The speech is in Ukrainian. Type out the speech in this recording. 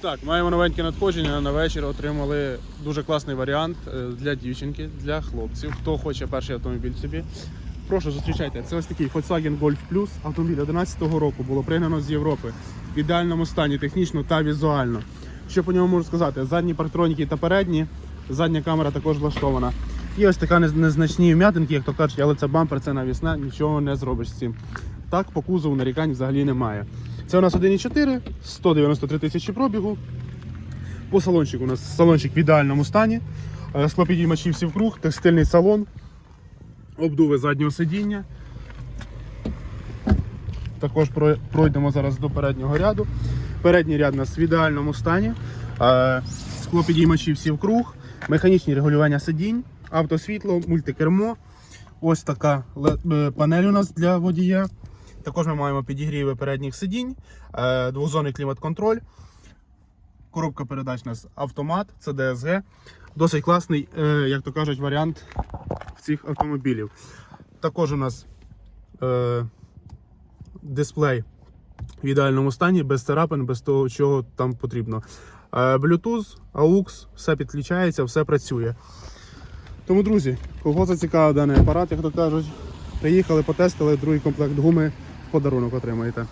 Так, маємо новеньке надходження. На вечір отримали дуже класний варіант е, для дівчинки, для хлопців. Хто хоче перший автомобіль собі. Прошу, зустрічайте. Це ось такий Volkswagen Golf Plus. Автомобіль 2011 року було пригнано з Європи в ідеальному стані, технічно та візуально. Що по ньому можу сказати? Задні парктроніки та передні, задня камера також влаштована. І ось така нез- незначні вм'ятинки, як то кажуть, але це бампер, це навісна, нічого не зробиш з цим. Так, по кузову нарікань взагалі немає. Це у нас 1,4, 193 тисячі пробігу. По салончику у нас салончик в ідеальному стані. Е, Склопідіймачі всі вкруг, текстильний салон, обдуви заднього сидіння. Також пройдемо зараз до переднього ряду. Передній ряд у нас в ідеальному стані. Е, Склопідіймачі всі вкруг, механічні регулювання сидінь, автосвітло, мультикермо. Ось така е, панель у нас для водія. Також ми маємо підігріви передніх сидінь, е, двозонний клімат-контроль. Коробка передач у нас автомат, це DSG. Досить класний, е, як то кажуть, варіант цих автомобілів. Також у нас е, дисплей в ідеальному стані, без царапин, без того, чого там потрібно. Е, Bluetooth, AUX, все підключається, все працює. Тому, друзі, кого зацікавив даний апарат, як то кажуть, приїхали, потестили, другий комплект гуми подарунок отримаєте.